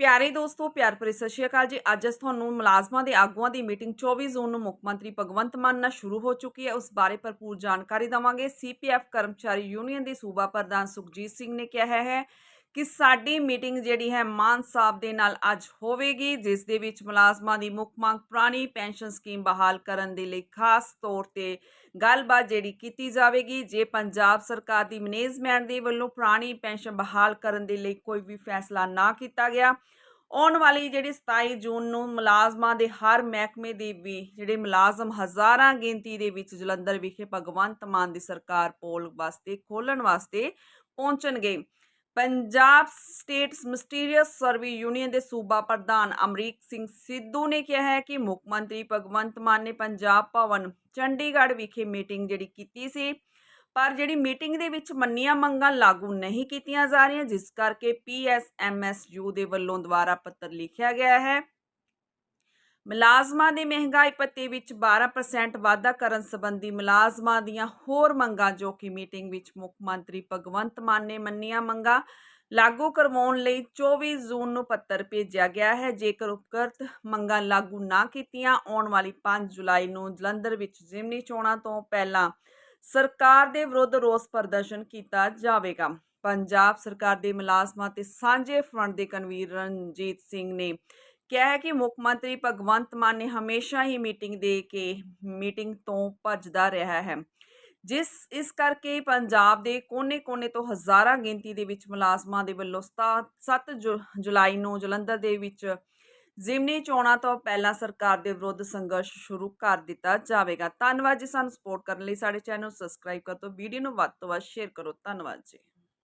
ਪਿਆਰੇ ਦੋਸਤੋ, ਪਿਆਰ ਭਰੀ ਸਤਿ ਸ਼੍ਰੀ ਅਕਾਲ ਜੀ। ਅੱਜ ਅਸੀਂ ਤੁਹਾਨੂੰ ਮੁਲਾਜ਼ਮਾਂ ਦੇ ਆਗੂਆਂ ਦੀ ਮੀਟਿੰਗ 24 ਜੂਨ ਨੂੰ ਮੁੱਖ ਮੰਤਰੀ ਭਗਵੰਤ ਮਾਨ ਨਾਲ ਸ਼ੁਰੂ ਹੋ ਚੁੱਕੀ ਹੈ। ਉਸ ਬਾਰੇ ਭਰਪੂਰ ਜਾਣਕਾਰੀ ਦਵਾਂਗੇ। ਸੀਪੀਐਫ ਕਰਮਚਾਰੀ ਯੂਨੀਅਨ ਦੇ ਸੂਬਾ ਪ੍ਰਧਾਨ ਸੁਖਜੀਤ ਸਿੰਘ ਨੇ ਕਿਹਾ ਹੈ ਕਿ ਸਾਡੀ ਮੀਟਿੰਗ ਜਿਹੜੀ ਹੈ ਮਾਨ ਸਾਹਿਬ ਦੇ ਨਾਲ ਅੱਜ ਹੋਵੇਗੀ, ਜਿਸ ਦੇ ਵਿੱਚ ਮੁਲਾਜ਼ਮਾਂ ਦੀ ਮੁੱਖ ਮੰਗ ਪੁਰਾਣੀ ਪੈਨਸ਼ਨ ਸਕੀਮ ਬਹਾਲ ਕਰਨ ਦੇ ਲਈ ਖਾਸ ਤੌਰ ਤੇ ਗੱਲਬਾਤ ਜਿਹੜੀ ਕੀਤੀ ਜਾਵੇਗੀ। ਜੇ ਪੰਜਾਬ ਸਰਕਾਰ ਦੀ ਮੈਨੇਜਮੈਂਟ ਦੇ ਵੱਲੋਂ ਪੁਰਾਣੀ ਪੈਨਸ਼ਨ ਬਹਾਲ ਕਰਨ ਦੇ ਲਈ ਕੋਈ ਵੀ ਫੈਸਲਾ ਨਾ ਕੀਤਾ ਗਿਆ, ਆਉਣ ਵਾਲੀ ਜਿਹੜੀ 27 ਜੂਨ ਨੂੰ ਮੁਲਾਜ਼ਮਾਂ ਦੇ ਹਰ ਮਹਿਕਮੇ ਦੇ ਵੀ ਜਿਹੜੇ ਮੁਲਾਜ਼ਮ ਹਜ਼ਾਰਾਂ ਗਿਣਤੀ ਦੇ ਵਿੱਚ ਜਲੰਧਰ ਵਿਖੇ ਭਗਵੰਤ ਮਾਨ ਦੀ ਸਰਕਾਰ ਪੋਲ ਵਾਸਤੇ ਖੋਲਣ ਵਾਸਤੇ ਪਹੁੰਚਣਗੇ। ਪੰਜਾਬ ਸਟੇਟਸ ਮਿਸਟੀਰੀਅਸ ਸਰਵੀ ਯੂਨੀਅਨ ਦੇ ਸੂਬਾ ਪ੍ਰਧਾਨ ਅਮਰੀਕ ਸਿੰਘ ਸਿੱਧੂ ਨੇ ਕਿਹਾ ਹੈ ਕਿ ਮੁੱਖ ਮੰਤਰੀ ਭਗਵੰਤ ਮਾਨ ਨੇ ਪੰਜਾਬ ਭਵਨ, ਚੰਡੀਗੜ੍ਹ ਵਿਖੇ ਮੀਟਿੰਗ ਜਿਹੜੀ ਕੀਤੀ ਸੀ, ਪਰ ਜਿਹੜੀ ਮੀਟਿੰਗ ਦੇ ਵਿੱਚ ਮੰਨੀਆਂ ਮੰਗਾਂ ਲਾਗੂ ਨਹੀਂ ਕੀਤੀਆਂ ਜਾ ਰਹੀਆਂ, ਜਿਸ ਕਰਕੇ ਪੀਐਸਐਮਐਸਯੂ ਦੇ ਵੱਲੋਂ ਦੁਆਰਾ ਪੱਤਰ ਲਿਖਿਆ ਗਿਆ ਹੈ। ਮੁਲਾਜ਼ਮਾਂ ਦੇ ਮਹਿੰਗਾਈ ਭੱਤੇ ਵਿੱਚ 12% ਵਾਧਾ ਕਰਨ ਸੰਬੰਧੀ ਮੁਲਾਜ਼ਮਾਂ ਦੀਆਂ ਹੋਰ ਮੰਗਾਂ, ਜੋ ਕਿ ਮੀਟਿੰਗ ਵਿੱਚ ਮੁੱਖ ਮੰਤਰੀ ਭਗਵੰਤ ਮਾਨ ਨੇ ਮੰਨੀਆਂ ਮੰਗਾਂ, ਲਾਗੂ ਕਰਵਾਉਣ ਲਈ 24 ਜੂਨ ਨੂੰ ਪੱਤਰ ਭੇਜਿਆ ਗਿਆ ਹੈ। ਜੇਕਰ ਉਪਰਤ ਮੰਗਾਂ ਲਾਗੂ ਨਾ ਕੀਤੀਆਂ, ਆਉਣ ਵਾਲੀ 5 ਜੁਲਾਈ ਨੂੰ ਜਲੰਧਰ ਵਿੱਚ ਜ਼ਿਮਨੀ ਚੋਣਾਂ ਤੋਂ ਪਹਿਲਾਂ ਸਰਕਾਰ ਦੇ ਵਿਰੁੱਧ ਰੋਸ ਪ੍ਰਦਰਸ਼ਨ ਕੀਤਾ ਜਾਵੇਗਾ। ਪੰਜਾਬ ਸਰਕਾਰ ਦੇ ਮੁਲਾਜ਼ਮਾਂ ਤੇ ਸਾਂਝੇ ਫਰੰਟ ਦੇ ਕਨਵੀਨਰ ਰਣਜੀਤ ਸਿੰਘ ਨੇ ਕਿਹਾ ਹੈ ਕਿ ਮੁੱਖ ਮੰਤਰੀ ਭਗਵੰਤ ਮਾਨ ਨੇ ਹਮੇਸ਼ਾ ਹੀ ਮੀਟਿੰਗ ਦੇ ਕੇ, ਮੀਟਿੰਗ ਤੋਂ ਭੱਜਦਾ ਰਿਹਾ ਹੈ। ਜਿਸ, ਇਸ ਕਰਕੇ ਪੰਜਾਬ ਦੇ ਕੋਨੇ-ਕੋਨੇ ਤੋਂ ਹਜ਼ਾਰਾਂ ਗਿਣਤੀ ਦੇ ਵਿੱਚ ਮੁਲਾਜ਼ਮਾਂ ਦੇ ਵੱਲੋਂ 7 ਜੁਲਾਈ ਨੂੰ ਜਲੰਧਰ ਦੇ ਵਿੱਚ ਜ਼ਿਮਨੀ ਚੋਣਾਂ ਤੋਂ ਪਹਿਲਾਂ ਸਰਕਾਰ ਦੇ ਵਿਰੁੱਧ ਸੰਘਰਸ਼ ਸ਼ੁਰੂ ਕਰ ਦਿੱਤਾ ਜਾਵੇਗਾ। ਧੰਨਵਾਦ ਜੀ ਸਾਨੂੰ ਸਪੋਰਟ ਕਰਨ ਲਈ। ਸਾਡੇ ਚੈਨਲ ਨੂੰ ਸਬਸਕ੍ਰਾਈਬ ਕਰ ਦਿਓ। ਵੀਡੀਓ ਨੂੰ ਵੱਧ ਤੋਂ ਵੱਧ ਸ਼ੇਅਰ ਕਰੋ। ਧੰਨਵਾਦ ਜੀ।